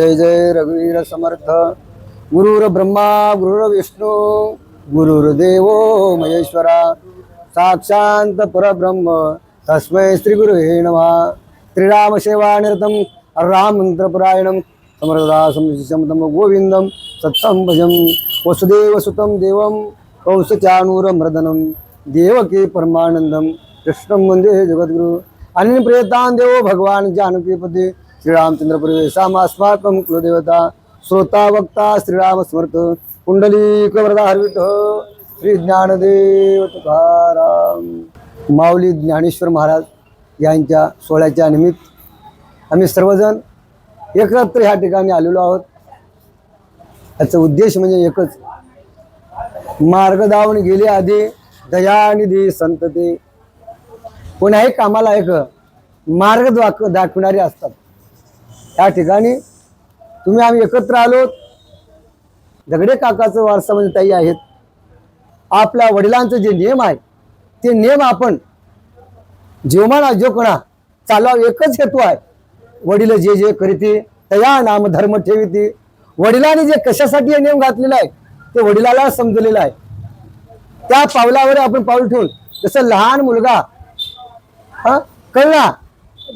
जय जय रघुवीर समर्थ। गुरुर ब्रह्मा गुरुर विष्णू गुरुर्देव महेश्वरा। साक्षांत परब्रह्म तस्मै श्री गुरु हे नमा। श्रीराम सेवा निरतम राम मंत्रपरायणम समर्थदासम गोविंदम सत्सम भजम वसुदेव सुतम देवम कौशचानूरमर्दनम देवकी परमानंदम कृष्णं वंदे जगद्गुरु। अनिल प्रियतान देव भगवान जानकीपती। श्रीरामचंद्रपुरे सामास्माकं कुलदेवता श्रोता वक्ता श्रीराम स्मृत कुंडलीक वरदा हरविठ श्री ज्ञानदेव तुकाराम. माऊली ज्ञानेश्वर महाराज यांच्या सोहळ्याच्या निमित्त आम्ही सर्वजण एकत्र ह्या ठिकाणी आलेलो आहोत. याचा उद्देश म्हणजे एकच मार्ग दावून गेले आधी दयानिधी संतते. कोणाही कामाला एक मार्ग दाख दाखवणारे असतात. त्या ठिकाणी तुम्ही आम्ही एकत्र आलो. दगडे काकाचं वारसा म्हणजे ताई आहेत. आपल्या वडिलांचं जे नियम आहे ते नियम आपण जीवमाना जोकणा चालवा एकच हेतू आहे. वडील जे जे करीते तया नाम धर्म ठेविते. वडिलांनी जे कशासाठी हे नियम घातलेला आहे ते वडिलाला समजलेलं आहे. त्या पावलावर आपण पाऊल ठेवून जसं लहान मुलगा हा कळला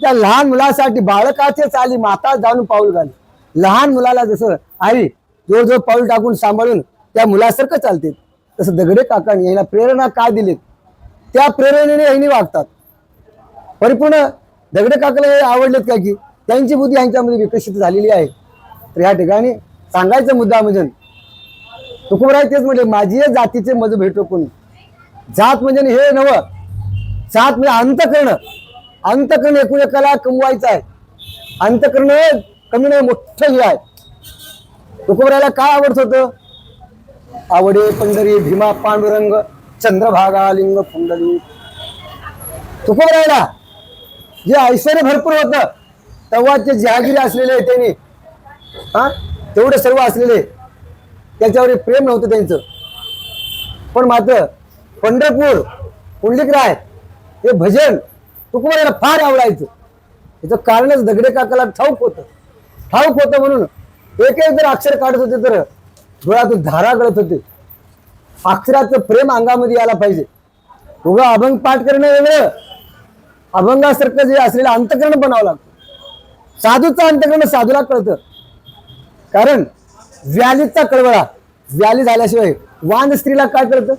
त्या लहान मुलासाठी बाळकाचे चाली माता जाऊन पाऊल घाली. लहान मुलाला जसं आई जो जो पाऊल टाकून सांभाळून त्या मुलासारखं चालते. तसं दगडे काकांनी यांना प्रेरणा काय दिलीत? त्या प्रेरणेने यांनी वागतात. परिपूर्ण दगडे काकाला हे आवडलेत का की त्यांची बुद्धी यांच्यामध्ये विकसित झालेली आहे. तर या ठिकाणी सांगायचा मुद्दा म्हणजे तुकोबराय तेच म्हटले माझी जातीचे मज भेटो कोणी जात म्हणजे हे नव. जात म्हणजे अंत करणं. अंतकरण एकूण एकाला कमवायचं आहे. अंतकरण कमी नाही मोठं हे आहे. तुकोबरायला काय आवडत होतं? आवडे पंढरी भीमा पांडुरंग चंद्रभागा लिंग कुंडली. तुकोबरायला जे ऐश्वर भरपूर होतं तेव्हा ते जहागिरी असलेले त्यांनी हा? तेवढे सर्व असलेले त्याच्यावर प्रेम नव्हतं त्यांचं. पण मात्र पंढरपूर पुंडलिकराय हे भजन तुकोबाला फार आवडायचं याचं कारणच दगडे काकाला ठाऊक होतं. ठाऊक होतं म्हणून एक एक जर अक्षर काढत होते तर डोळ्यातून धारा गळत होते. अक्षराचं प्रेम अंगामध्ये यायला पाहिजे. उगा अभंग पाठ करणं वेगळं. अभंगासारखं जे असलेलं अंतकरण बनावं लागतं. साधूचं अंतकरण साधूला कळतं. कारण व्यालीचा कळवळा व्याली झाल्याशिवाय वान स्त्रीला काय कळतं?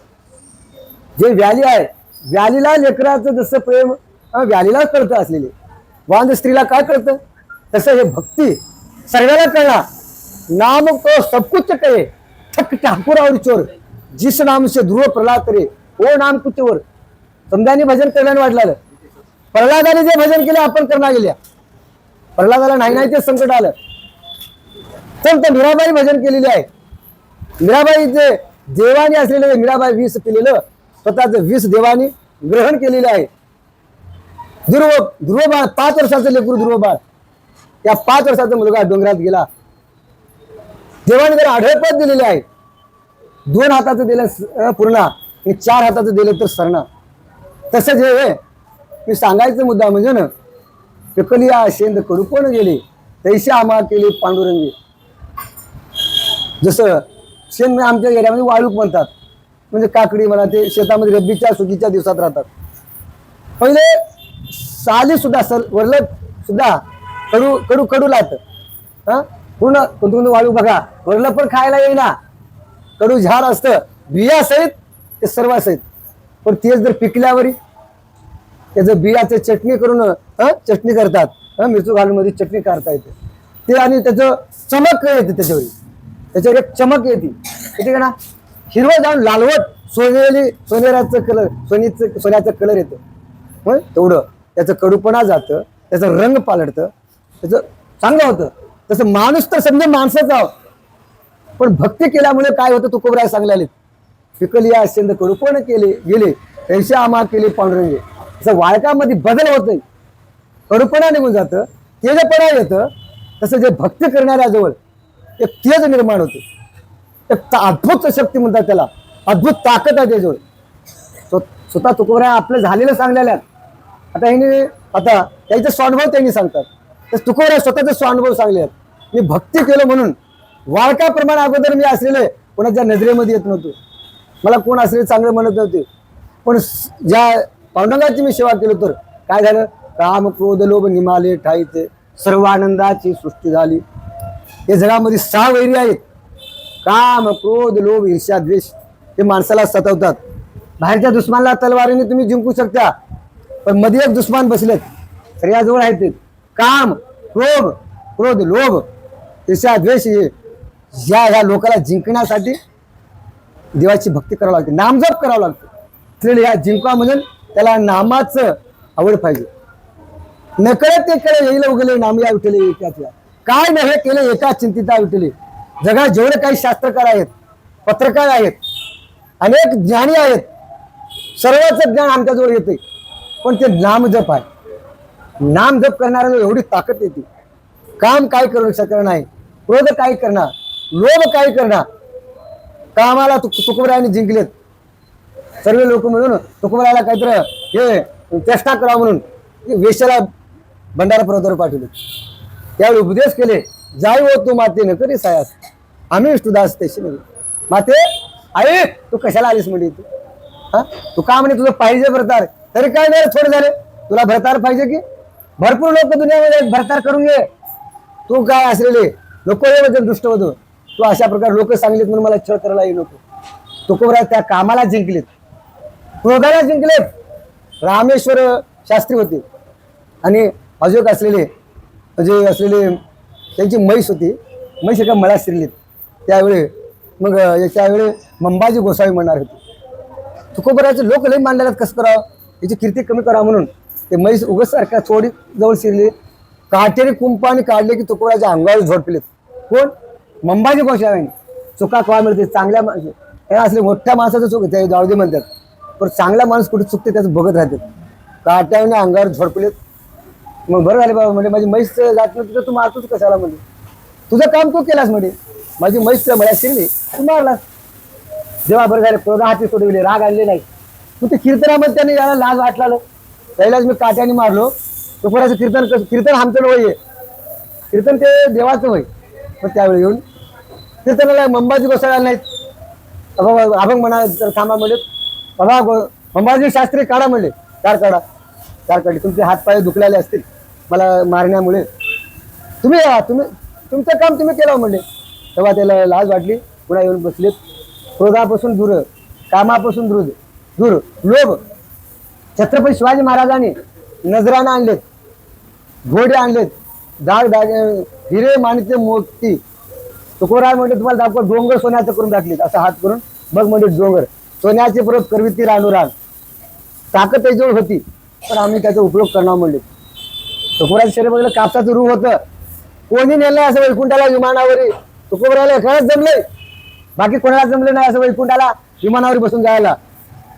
जे व्याली आहे व्यालीला लेकराचं जसं प्रेम अं, व्यालीलाच कळतं असलेली. वांद स्त्रीला काय कळतं? तसं हे भक्ती सर्वाला कळणार. नाम तो सबकुच कळे थक ठाकूर और चोर. जिस नाम से ध्रुव प्रल्हाद करे ओ नाम कुचवर समजाने भजन करण्याने वाटलं. प्रल्हादाने जे भजन केले आपण करणार गेल्या. प्रल्हादाला नाही नाही ते संकट आलं. तर ते मीराबाई भजन केलेले आहे. मीराबाईचे देवाने असलेले मीराबाई वीस केलेलं स्वतःच वीस देवानी ग्रहण केलेलं आहे. ध्रुव ध्रुव पाच वर्षाचं लेकरू ध्रुव या पाच वर्षाचा मुलगा डोंगरात गेला. देवाने त्याला आढळपत दिलेले आहे. दोन हाताचं दिलं पूर्णा पूर्ण आणि चार हाताचं दिलं तर सरणा. तसंच हे मी सांगायचं मुद्दा म्हणजे ना पिकलिया शेंद करू कोण गेले? तैसे आम्हा केले पांडुरंगी. जसं शेण आमच्या एरियामध्ये वाळूक म्हणतात. म्हणजे काकडी म्हणा ते शेतामध्ये रब्बीच्या सुगीच्या दिवसात राहतात. पहिले साली सुद्धा सल वरलं सुद्धा कडू कडू कडू लागतं हा? पूर्ण कोणतं वाळू बघा. वरलं पण खायला येईना. कडू झाड असतं. बिया सहित ते सर्व सहित. पण तेच जर पिकल्यावर त्याचं बियाचं चटणी करून हं, चटणी करतात. हा मिरचू घालून मध्ये चटणी काढता येते. ते आणि त्याचं चमक येते त्याच्यावर. त्याच्यावर एक चमक येते. येते का ना? हिरवं जाऊन लालवट सोनेरी सोनेराचं कलर सोनीचं सोन्याचं कलर येतं. तेवढं. त्याचं कडूपणा जातं त्याचं रंग पालटतं त्याचं चांगलं होतं. तसं माणूस तर समजा माणसाच आहोत पण भक्ती केल्यामुळे काय होतं तुकोबराय सांगले या असेल कडूपण केले गेले त्यांच्या आम्हा केले पांडुरंगे. तसं वाळकामध्ये बदल होत नाही. कडूपणा निघून जातं तेजपणा येतं तसं जे भक्ती करणाऱ्याजवळ एक तेज निर्माण होते. एक अद्भुत शक्ती म्हणतात त्याला. अद्भुत ताकद आहे त्याजवळ. स्वतः तुकोबराय आपलं झालेलं सांगलेल्या आता ह्याने आता त्याचा स्वानुभव त्यांनी सांगतात. तर तुकोबराय स्वतःचे स्वानुभव सांगले आहेत. मी भक्ती केलं म्हणून वाळकाप्रमाणे अगोदर मी असलेले कोणाच्या नजरेमध्ये येत नव्हतो. मला कोण असले चांगले म्हणत नव्हते. पण ज्या पांडुरंगाची मी सेवा केली तर काय झालं? काम क्रोध लोभ निमाले ठाईते सर्व आनंदाची सृष्टी झाली. या जगामध्ये सहा वैरी आहेत. काम क्रोध लोभ ईर्ष्या द्वेष हे माणसाला सतवतात. बाहेरच्या दुश्मनाला तलवारीने तुम्ही जिंकू शकता. पण मध्ये एक दुश्मन बसलेत. तर याजवळ आहेत ते. काम क्रोध क्रोध लोभ ईर्ष्या द्वेष हे या ह्या लोकाला जिंकण्यासाठी देवाची भक्ती करावी लागते. नामजप करावं लागतं. तर या जिंकवामधून त्याला नामाचं आवड पाहिजे. नकळत ते केलं येईल उगले नाम या विठले एकाच्या काय नाही हे केलं एका चिंतिता विठले जगात जेवढे काही शास्त्रकार आहेत पत्रकार आहेत अनेक ज्ञानी आहेत सर्वच ज्ञान आमच्याजवळ येते. पण ते नामजप आहे. नामजप करणाऱ्याला एवढी ताकद येते. काम काय करू शकणार नाही. क्रोध काय करणार? लोभ काय करणार? कामाला तुक जिंकलेत. सर्व लोक मिळून तुकोबरायाला काहीतरी हे चेष्टा करा म्हणून वेशाला भंडारा पर्वतावर पाठवले. त्यावेळी उपदेश केले जाई हो तू माते न करी सायास. आम्ही विष्णुदास तशी नव्हे माते आई तू कशाला आलीस? म्हणजे तू हा? तू का म्हणे? तुझं पाहिजे प्रकार. तरी काय नाही थोडे झाले. तुला भरतार पाहिजे की? भरपूर लोक दुनियामध्ये भरतार करून घे. तू काय असलेले नको ये दुष्ट होतो तू अशा प्रकारे लोक सांगलीत म्हणून मला छळ करायला येऊ नको. तुकोबरा त्या कामाला जिंकलेत. क्रोधाला जिंकलेत. रामेश्वर शास्त्री होते. आणि अजून असलेले जे असलेले त्यांची म्हैस होती. म्हैस एका मळ्यात शिरलीत. त्यावेळी मग याच्यावेळी त्यावेळी मंबाजी गोसावी म्हणणार होते. तुकोबराचे लोक लई मांडल्यात कसं करावं? याची कीर्ती कमी करा म्हणून. ते म्हैस उगस सारख्या चोडी जवळ शिरली. काटेरी कुंपाने काढले की तुकोबराच्या अंगावर झोडपलेत. कोण? मंबाजी गोसाव्याने चुका कवा मिळते चांगल्या माणसं हे असले मोठ्या माणसाचं चूक ते जाऊ म्हणतात. पण चांगला माणूस कुठे चुकते त्याचं बघत राहते काट्याने अंगावर झोडपलेत. मग बरं झालं बाबा म्हणजे माझी म्हैस जात नाही तू मारतोच कशाला म्हणजे तुझं काम तू केलास म्हणजे माझी म्हैस मला शिरली तू मारलास. जेव्हा बरं झालं क्रोधा हाती सोडविले राग आणले नाही. मग ते कीर्तनामध्ये त्याने याला लाज वाटला पहिलाच मी काट्याने मारलो. तो कोणाचं कीर्तन कीर्तन आमचं वय कीर्तन ते देवाचं होय. मग त्यावेळी येऊन कीर्तनाला मंबाजी गोसाळ्या नाहीत. अभंग अभंग म्हणा तर थांबा म्हणले बाबा मंबाजी शास्त्री काढा म्हणले. चार काढा. चार काढले. तुमचे हात पाय दुखलेले असतील. मला मारण्यामुळे. तुम्ही या तुम्ही तुमचं काम तुम्ही केलं म्हणले. तेव्हा त्याला लाज वाटली. पुन्हा येऊन बसलेत. क्रोधापासून दूर कामापासून दूर. दूर लोभ. छत्रपती शिवाजी महाराजांनी नजरानं आणलेत घोडे आणलेत दाग दाग हिरे माणिके मोती. तुकोराय म्हणजे तुम्हाला दाखव डोंगर सोन्याचं करून दाखलीत असा हात करून बघ म्हणजे डोंगर. सोन्याचे परत करविती रानुराग ताकद त्याच्यावर होती पण आम्ही त्याचा उपयोग करणार म्हणले. तुकोराचं शरीर बघितलं कापसाचं रूप होतं. कोणी नेलं असं वैकुंठाला विमानावर. तुकोबराला खरंच जमले बाकी कोणाला जमलं नाही असं वैकुंठाला विमानावर बसून जायला.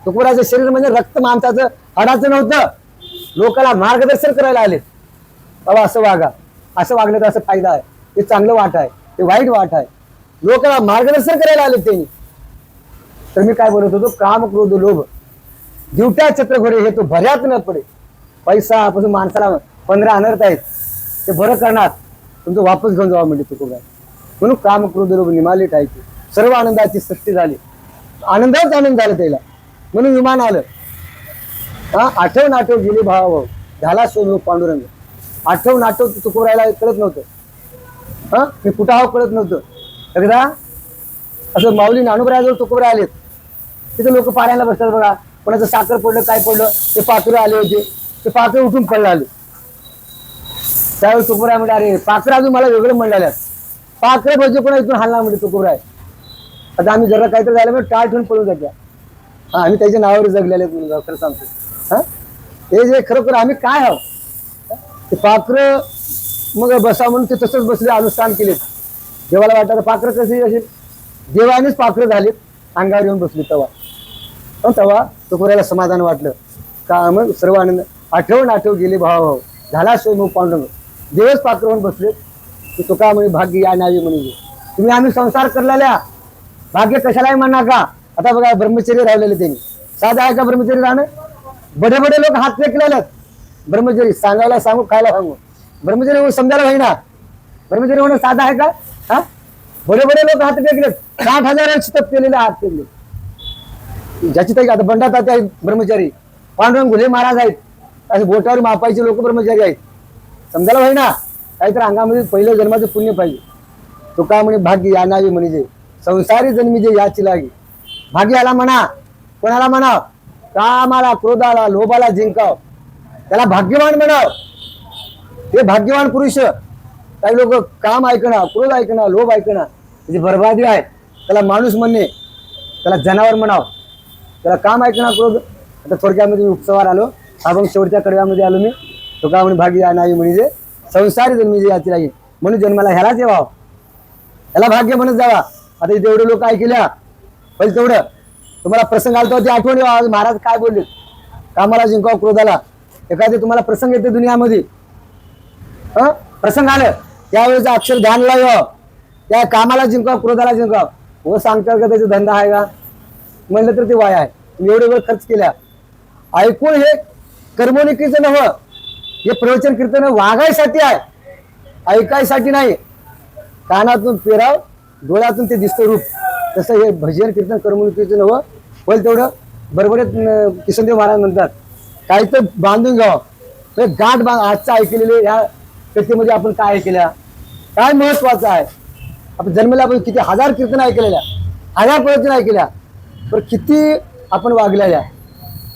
तुकोबराचं शरीर म्हणजे रक्त माणसाचं हाडाचं नव्हतं. लोकांना मार्गदर्शन करायला आले. बाबा असं वागा. असं वागलं तर असं फायदा आहे. ते चांगलं वाट आहे. ते वाईट वाट आहे. लोकांना मार्गदर्शन करायला आले त्यांनी. तर मी काय बोलत होतो? काम क्रोध लोभ. दिवट्या छत्रघोडे हे तो भऱ्यात न पडे. पैसा पासून माणसाला पंधरा अनर्थ आहेत. ते बरं करणार. तुमचं वापस घेऊन जावा म्हणजे तुको म्हणून काम क्रोध लोभ निमाले टायचे सर्व आनंदाची सृष्टी झाली. आनंदाच आनंद झाला त्याला. म्हणून विमान आलं. हा आठवण आठव गेली भाव झाला शोध पांडुरंग. आठवण आठव तुकोरायला कळत नव्हतं. हा मी कुठं आहो कळत नव्हतं. एकदा असं माऊली नानुबराजवळ तुकोबरा आलेत तिथे लोक पाण्याला बसतात बघा. कोणाचं साखर पडलं काय पडलं ते पाखरं आले होते. ते पाखरं उठून पडलं आले. त्यावेळी तुकोबराय म्हणजे अरे पाखरं अजून मला वेगळं म्हणलेलं पाखरं म्हणजे कोणा इथून हालणार म्हणजे तुकोबराय. आता आम्ही जरा काहीतरी झालं म्हणजे टाळ ठेवून पळून जात्या हा आम्ही त्याच्या नावावर जगलेले आहेत खरं सांगतो. हा? हे जे खरोखर आम्ही काय आहोत? ते पाखरं मग बसा म्हणून ते तसंच बसले अनुष्ठान केलेत देवाला वाटतं पाखरं कसे असेल? देवानेच पाखरं झालीत अंगावर येऊन बसली तेव्हा पण तेव्हा तुकोऱ्याला समाधान वाटलं. का मग सर्व आनंद आठवण आठव गेले भाव भाव. झाला स्वयंभू पांडुरंग. देवच पाखरं होऊन बसले की तुका म्हणे भाग्य या नावी म्हणजे तुम्ही आम्ही संसार करलेल्या. भाग्य कशालाही म्हणा का? आता बघा ब्रह्मचर्य राहिलेले त्यांनी. साधा आहे का ब्रह्मचर्य राहणं? बडे बडे लोक हात फेकलेले ब्रह्मचर्य सांगायला सांगू खायला सांगू. ब्रह्मचर्य समजायला होईना. ब्रह्मचारी होणं साधा आहे का? हा? बडे बडे लोक हात फेकले साठ हजारांची तप केलेले हात फेकले ज्याची काही आता बंडा तात्या आहेत ब्रह्मचारी पांडुरंग घुले महाराज आहेत. असे बोटावर मापायचे लोक ब्रह्मचारी आहेत. समजायला पाहिजे ना काहीतरी अंगामध्ये पहिल्या जन्माचं पुण्य पाहिजे. तो का म्हणे भाग्य या नावी म्हणजे संसारी जन्मी जे याची लागे. भाग्याला म्हणा कोणाला म्हणा कामाला क्रोधाला लोभाला जिंकाव. त्याला भाग्यवान म्हणाव. ते भाग्यवान पुरुष काही लोक काम ऐकणं क्रोध ऐकणं लोभ ऐकणं त्याची बरबादी आहे. त्याला माणूस म्हणणे त्याला जनावर म्हणाव. त्याला काम ऐकणं क्रोध. आता थोडक्यामध्ये मी उपसवार आलो. आपण शेवटच्या कडव्यामध्ये आलो मी. तो का म्हणे भाग्य नाही म्हणजे संसार जन्मी जे याची लागेल म्हणून जन्माला ह्यालाच येवा. ह्याला भाग्य म्हणत जावा. आता इथे एवढे लोक ऐकल्या. पहिले तेवढं. तुम्हाला प्रसंग आला ते आठवण आज महाराज काय बोलले? कामाला जिंकाव क्रोधाला. एखादे तुम्हाला प्रसंग येते दुनियामध्ये. हं? प्रसंग आलं. त्यावेळेचं अक्षर ध्यान लाव त्या कामाला जिंकाव क्रोधाला जिंकाव. हो सांगतात का त्याचा धंदा आहे का? म्हणलं तर ते वाया आहे. तुम्ही एवढे वेळ खर्च केल्या ऐकून हे कर्मणुकीचं नव्ह हे प्रवचन कीर्तन वागायसाठी आहे. ऐकायसाठी नाही. कानातून पेराव डोळ्यातून ते दिसतं रूप. तसं हे भजन कीर्तन करमणुकीचं नवं होईल तेवढं. बरोबर न- किसनदेव महाराज म्हणतात काही तर बांधून घ्यावं. गाठ बांध आजचं ऐकलेले ह्या व्यक्तीमध्ये आपण काय ऐकल्या? काय महत्वाचं आहे? आपण जन्मला आपण किती हजार कीर्तन ऐकलेल्या हजार प्रवचन ऐकल्या पण किती आपण वागलेल्या?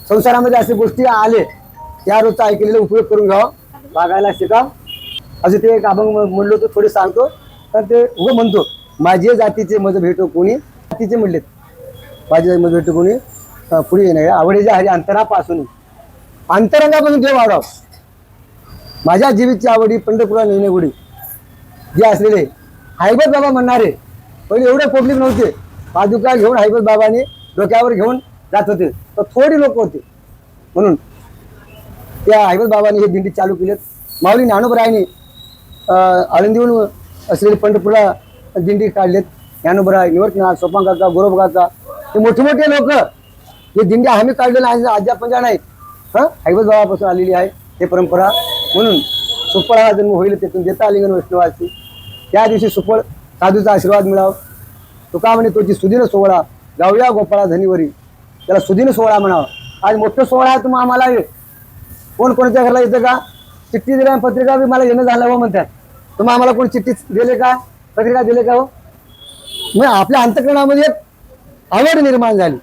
संसारामध्ये अशा गोष्टी आले त्या रोजचा ऐकलेला उपयोग करून घ्यावा. वागायला शिका असं ते एक अभंग म्हणलो तर थोडे सांगतो. तर ते उभं म्हणतो माझे जातीचे मज भेटो कोणी तिचे म्हणलेत. माझे मज कोणी? पुढे नाही आवडीच्या हरी अंतरापासून. अंतरंगापासून देव वाढव. माझ्या जीवितची आवडी पंढरपुरा नेणेगुडी जे असलेले हायबत बाबा म्हणणारे पहिले एवढे पब्लिक नव्हते. पादुका घेऊन हायबत बाबाने डोक्यावर घेऊन जात होते. तर थोडी लोक होते. म्हणून त्या हायबत बाबाने हे दिंडी चालू केली माऊली ज्ञानोबरायने आळंदीहून असलेले पंढरपूरला दिंडी काढलेत. ज्ञानोबराय निवर्तनाथ सोपान काका गोरब काका हे मोठे मोठे लोक हे दिंडी आम्ही काढलेलं आहेत आज्या पंजा नाही हं? हैबत आलेली आहे हे परंपरा. म्हणून सुफळ हा जन्म होईल तेथून देता आलिंगन वैष्णवाची त्या दिवशी सुफळ साधूचा आशीर्वाद मिळाव. तुका म्हणे तुझी सुदिन सोहळा जाऊया गोपाळा धनीवरी त्याला सुदिन सोहळा म्हणावं. आज मोठं सोहळा आहे तुम्ही आम्हाला हे. कोण कोणाच्या घरला येतं का? चिठ्ठी दिल्या पत्रिका बी मला येणं झालं हो म्हणतात. तुम्ही आम्हाला कोण चिठ्ठी दिले का? पत्रिका दिले का हो? मग आपल्या अंतकरणामध्ये एक आवड निर्माण झाली.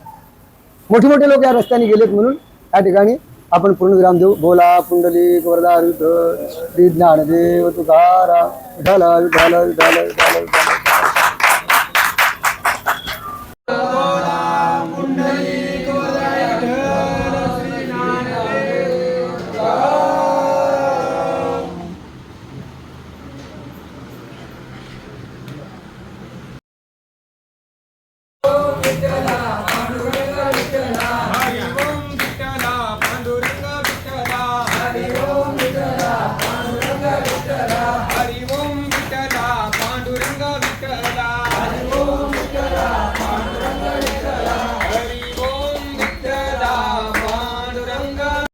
मोठे मोठे लोक या रस्त्याने गेलेत म्हणून त्या ठिकाणी आपण पूर्णविराम देऊ. बोला पुंडलिक वरदा विठ्ठल श्री ज्ञानदेव तुकारा विठाला विठाला विठाला विठाला